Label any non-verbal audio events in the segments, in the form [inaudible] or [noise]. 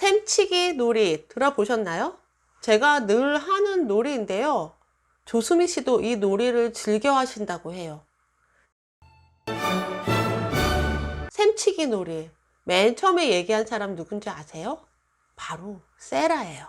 샘치기 놀이 들어보셨나요? 제가 늘 하는 놀이인데요. 조수미 씨도 이 놀이를 즐겨 하신다고 해요. 샘치기 놀이. 맨 처음에 얘기한 사람 누군지 아세요? 바로 세라예요.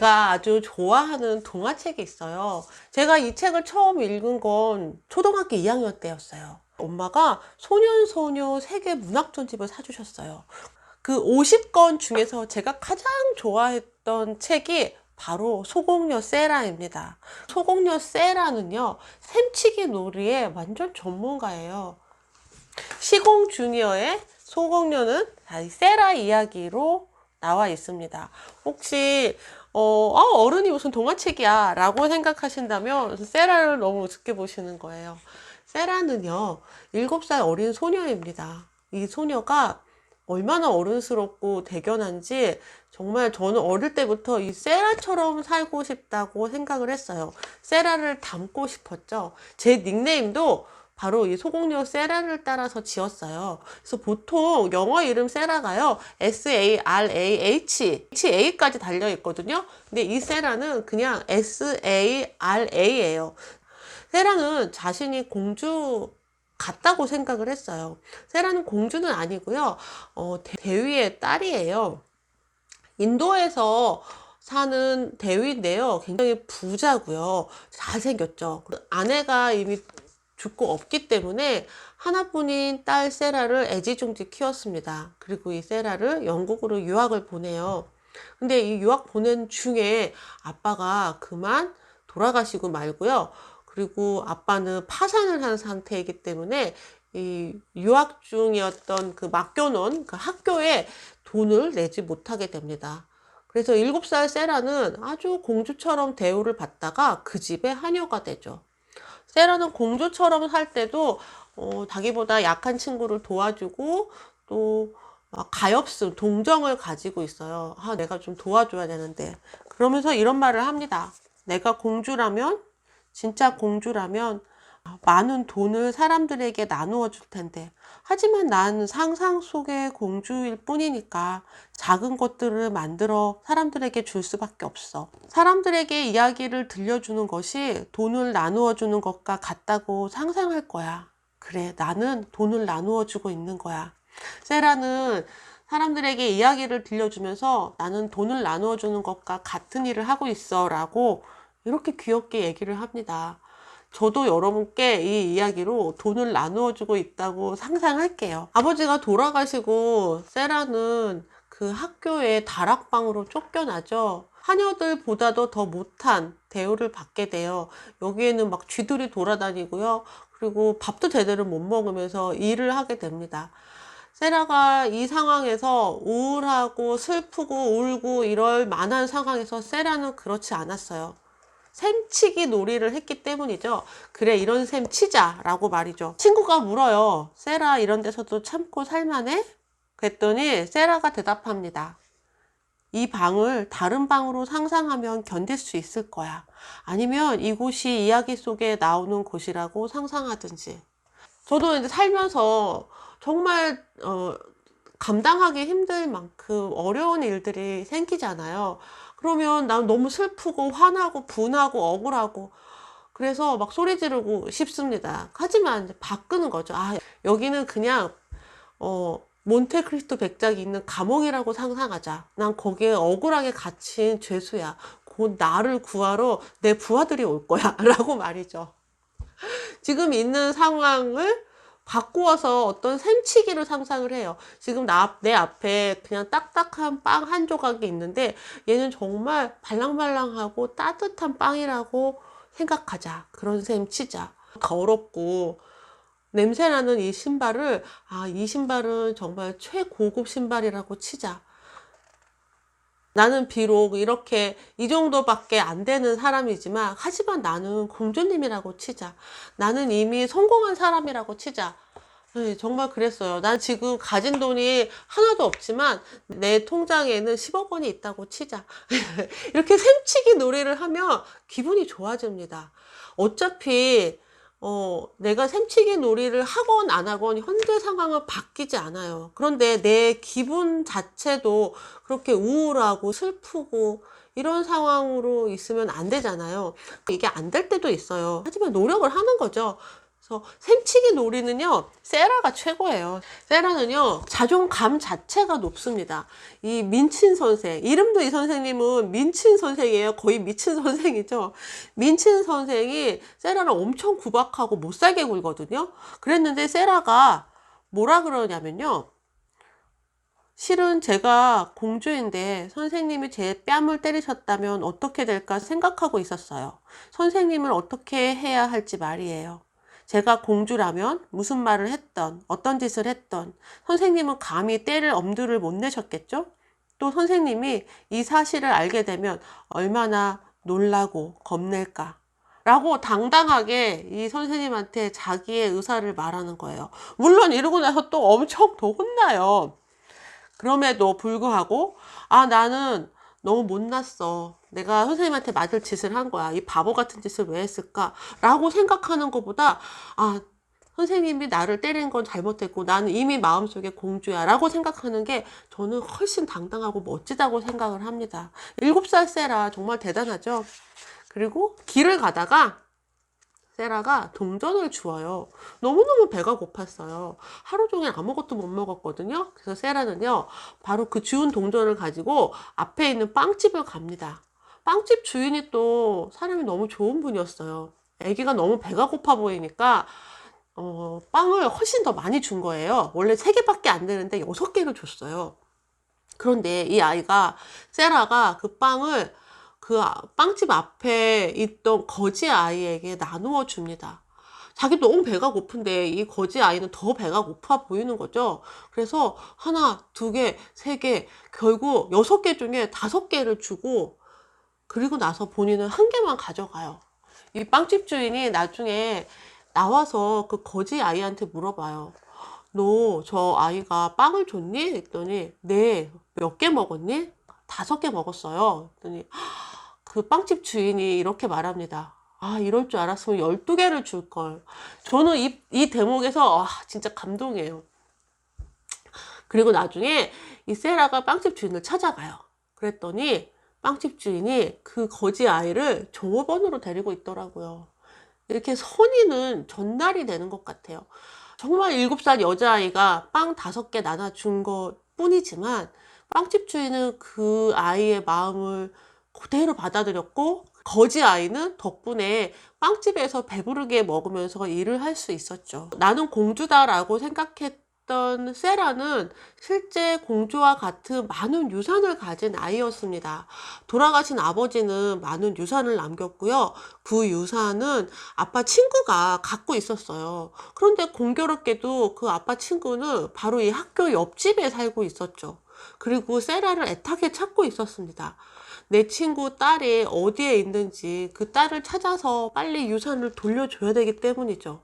제가 아주 좋아하는 동화책이 있어요. 제가 이 책을 처음 읽은 건 초등학교 2학년 때였어요. 엄마가 소년소녀 세계 문학전집을 사주셨어요. 그 50권 중에서 제가 가장 좋아했던 책이 바로 소공녀 세라입니다. 소공녀 세라는요, 샘치기 놀이의 완전 전문가예요. 시공 주니어의 소공녀는 다이 세라 이야기로 나와 있습니다. 혹시 어, 아, 어른이 무슨 동화책이야 라고 생각하신다면 세라를 너무 우습게 보시는 거예요. 세라는요, 7살 어린 소녀입니다. 이 소녀가 얼마나 어른스럽고 대견한지 정말 저는 어릴 때부터 이 세라처럼 살고 싶다고 생각을 했어요. 세라를 닮고 싶었죠. 제 닉네임도 바로 이 소공녀 세라를 따라서 지었어요. 그래서 보통 영어 이름 세라가요. S-A-R-A-H, H-A까지 달려 있거든요. 근데 이 세라는 그냥 S-A-R-A예요. 세라는 자신이 공주 같다고 생각을 했어요. 세라는 공주는 아니고요. 어, 대- 대위의 딸이에요. 인도에서 사는 대위인데요. 굉장히 부자고요. 잘생겼죠. 아내가 이미 죽고 없기 때문에 하나뿐인 딸 세라를 애지중지 키웠습니다. 그리고 이 세라를 영국으로 유학을 보내요. 근데 이 유학 보낸 중에 아빠가 그만 돌아가시고 말고요. 그리고 아빠는 파산을 한 상태이기 때문에 이 유학 중이었던 그 맡겨놓은 그 학교에 돈을 내지 못하게 됩니다. 그래서 7살 세라는 아주 공주처럼 대우를 받다가 그 집의 하녀가 되죠. 세라는 공주처럼 살 때도 어, 자기보다 약한 친구를 도와주고 또막 가엾음, 동정을 가지고 있어요. 아, 내가 좀 도와줘야 되는데. 그러면서 이런 말을 합니다. 내가 공주라면, 진짜 공주라면 많은 돈을 사람들에게 나누어 줄 텐데. 하지만 난 상상 속의 공주일 뿐이니까 작은 것들을 만들어 사람들에게 줄 수밖에 없어. 사람들에게 이야기를 들려주는 것이 돈을 나누어 주는 것과 같다고 상상할 거야. 그래, 나는 돈을 나누어 주고 있는 거야. 세라는 사람들에게 이야기를 들려주면서 나는 돈을 나누어 주는 것과 같은 일을 하고 있어 라고 이렇게 귀엽게 얘기를 합니다. 저도 여러분께 이 이야기로 돈을 나누어 주고 있다고 상상할게요. 아버지가 돌아가시고 세라는 그 학교의 다락방으로 쫓겨나죠. 하녀들보다도 더 못한 대우를 받게 돼요. 여기에는 막 쥐들이 돌아다니고요. 그리고 밥도 제대로 못 먹으면서 일을 하게 됩니다. 세라가 이 상황에서 우울하고 슬프고 울고 이럴 만한 상황에서 세라는 그렇지 않았어요. 샘치기 놀이를 했기 때문이죠. 그래, 이런 셈 치자 라고 말이죠. 친구가 물어요. 세라 이런 데서도 참고 살만해? 그랬더니 세라가 대답합니다. 이 방을 다른 방으로 상상하면 견딜 수 있을 거야. 아니면 이곳이 이야기 속에 나오는 곳이라고 상상하든지. 저도 이제 살면서 정말 어, 감당하기 힘들 만큼 어려운 일들이 생기잖아요. 그러면 난 너무 슬프고 화나고 분하고 억울하고 그래서 막 소리 지르고 싶습니다. 하지만 바꾸는 거죠. 아, 여기는 그냥 어, 몬테크리스토 백작이 있는 감옥이라고 상상하자. 난 거기에 억울하게 갇힌 죄수야. 곧 나를 구하러 내 부하들이 올 거야. [laughs] 라고 말이죠. 지금 있는 상황을 바꾸어서 어떤 샘치기를 상상을 해요. 지금 나, 내 앞에 그냥 딱딱한 빵 한 조각이 있는데 얘는 정말 발랑발랑하고 따뜻한 빵이라고 생각하자. 그런 셈 치자. 더럽고 냄새나는 이 신발을 아, 이 신발은 정말 최고급 신발이라고 치자. 나는 비록 이렇게 이 정도밖에 안 되는 사람이지만 하지만 나는 공주님이라고 치자. 나는 이미 성공한 사람이라고 치자. 네, 정말 그랬어요. 난 지금 가진 돈이 하나도 없지만 내 통장에는 10억 원이 있다고 치자. [laughs] 이렇게 샘치기 놀이를 하면 기분이 좋아집니다. 어차피 어, 내가 샘치기 놀이를 하건 안 하건 현재 상황은 바뀌지 않아요. 그런데 내 기분 자체도 그렇게 우울하고 슬프고 이런 상황으로 있으면 안 되잖아요. 이게 안 될 때도 있어요. 하지만 노력을 하는 거죠. 그래서 샘치기 놀이는요, 세라가 최고예요. 세라는요, 자존감 자체가 높습니다. 이 민친 선생, 이름도 이 선생님은 민친 선생이에요. 거의 미친 선생이죠. 민친 선생이 세라를 엄청 구박하고 못 살게 굴거든요. 그랬는데 세라가 뭐라 그러냐면요. 실은 제가 공주인데 선생님이 제 뺨을 때리셨다면 어떻게 될까 생각하고 있었어요. 선생님을 어떻게 해야 할지 말이에요. 제가 공주라면 무슨 말을 했던, 어떤 짓을 했던, 선생님은 감히 때릴 엄두를 못 내셨겠죠? 또 선생님이 이 사실을 알게 되면 얼마나 놀라고 겁낼까. 라고 당당하게 이 선생님한테 자기의 의사를 말하는 거예요. 물론 이러고 나서 또 엄청 더 혼나요. 그럼에도 불구하고, 아, 나는 너무 못났어. 내가 선생님한테 맞을 짓을 한 거야. 이 바보 같은 짓을 왜 했을까? 라고 생각하는 것보다, 아, 선생님이 나를 때린 건 잘못했고, 나는 이미 마음속에 공주야. 라고 생각하는 게 저는 훨씬 당당하고 멋지다고 생각을 합니다. 일곱 살 세라 정말 대단하죠? 그리고 길을 가다가 세라가 동전을 주어요. 너무너무 배가 고팠어요. 하루 종일 아무것도 못 먹었거든요. 그래서 세라는요, 바로 그 주운 동전을 가지고 앞에 있는 빵집을 갑니다. 빵집 주인이 또 사람이 너무 좋은 분이었어요. 아기가 너무 배가 고파 보이니까 어, 빵을 훨씬 더 많이 준 거예요. 원래 세개밖에 안 되는데 여섯 개를 줬어요. 그런데 이 아이가 세라가 그 빵을 그 아- 빵집 앞에 있던 거지 아이에게 나누어 줍니다. 자기 너무 배가 고픈데 이 거지 아이는 더 배가 고파 보이는 거죠. 그래서 하나, 두 개, 세 개, 결국 여섯 개 중에 다섯 개를 주고 그리고 나서 본인은 한 개만 가져가요. 이 빵집 주인이 나중에 나와서 그 거지 아이한테 물어봐요. 너 저 아이가 빵을 줬니? 했더니 네. 몇 개 먹었니? 다섯 개 먹었어요. 했더니 그 빵집 주인이 이렇게 말합니다. 아, 이럴 줄 알았으면 12개를 줄 걸. 저는 이, 이 대목에서 아, 진짜 감동이에요. 그리고 나중에 이 세라가 빵집 주인을 찾아가요. 그랬더니 빵집 주인이 그 거지 아이를 종업원으로 데리고 있더라고요. 이렇게 선의는 전달이 되는 것 같아요. 정말 7살 여자아이가 빵 다섯 개 나눠준 것 뿐이지만 빵집 주인은 그 아이의 마음을 그대로 받아들였고 거지 아이는 덕분에 빵집에서 배부르게 먹으면서 일을 할 수 있었죠. 나는 공주다라고 생각했 던 세라는 실제 공주와 같은 많은 유산을 가진 아이였습니다. 돌아가신 아버지는 많은 유산을 남겼고요. 그 유산은 아빠 친구가 갖고 있었어요. 그런데 공교롭게도 그 아빠 친구는 바로 이 학교 옆집에 살고 있었죠. 그리고 세라를 애타게 찾고 있었습니다. 내 친구 딸이 어디에 있는지 그 딸을 찾아서 빨리 유산을 돌려줘야 되기 때문이죠.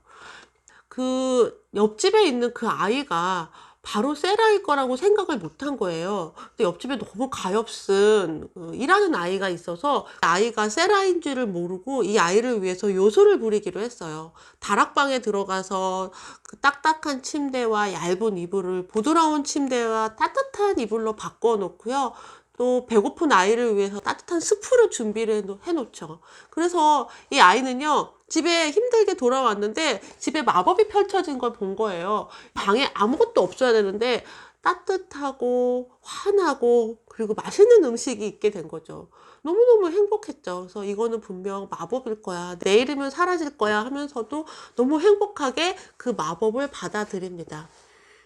그 옆집에 있는 그 아이가 바로 세라일 거라고 생각을 못한 거예요. 근데 옆집에 너무 가엾은 어, 일하는 아이가 있어서 아이가 세라인 줄을 모르고 이 아이를 위해서 요술을 부리기로 했어요. 다락방에 들어가서 그 딱딱한 침대와 얇은 이불을 부드러운 침대와 따뜻한 이불로 바꿔 놓고요. 또 배고픈 아이를 위해서 따뜻한 스프를 준비를 해놓- 해놓죠. 그래서 이 아이는요, 집에 힘들게 돌아왔는데 집에 마법이 펼쳐진 걸 본 거예요. 방에 아무것도 없어야 되는데 따뜻하고 환하고 그리고 맛있는 음식이 있게 된 거죠. 너무너무 행복했죠. 그래서 이거는 분명 마법일 거야. 내일이면 사라질 거야 하면서도 너무 행복하게 그 마법을 받아들입니다.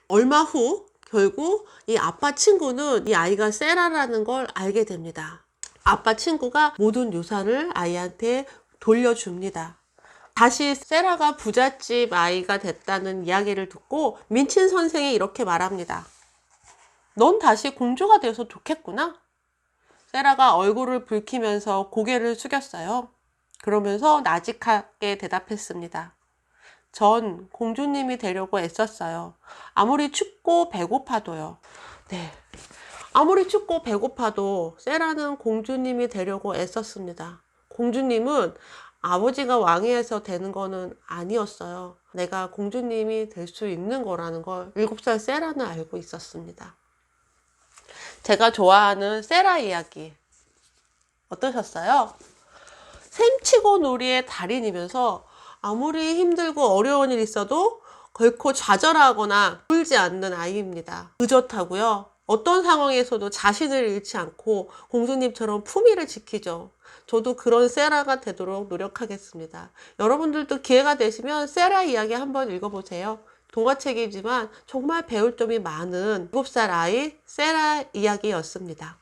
얼마 후 결국 이 아빠 친구는 이 아이가 세라라는 걸 알게 됩니다. 아빠 친구가 모든 유산을 아이한테 돌려줍니다. 다시 세라가 부잣집 아이가 됐다는 이야기를 듣고 민친 선생이 이렇게 말합니다. 넌 다시 공주가 되어서 좋겠구나. 세라가 얼굴을 붉히면서 고개를 숙였어요. 그러면서 나직하게 대답했습니다. 전 공주님이 되려고 애썼어요. 아무리 춥고 배고파도요. 네. 아무리 춥고 배고파도 세라는 공주님이 되려고 애썼습니다. 공주님은 아버지가 왕위에서 되는 거는 아니었어요. 내가 공주님이 될 수 있는 거라는 걸 7살 세라는 알고 있었습니다. 제가 좋아하는 세라 이야기 어떠셨어요? 셈치고 놀이의 달인이면서 아무리 힘들고 어려운 일 있어도 결코 좌절하거나 울지 않는 아이입니다. 의젓하고요. 어떤 상황에서도 자신을 잃지 않고 공주님처럼 품위를 지키죠. 저도 그런 세라가 되도록 노력하겠습니다. 여러분들도 기회가 되시면 세라 이야기 한번 읽어보세요. 동화책이지만 정말 배울 점이 많은 7살 아이 세라 이야기였습니다.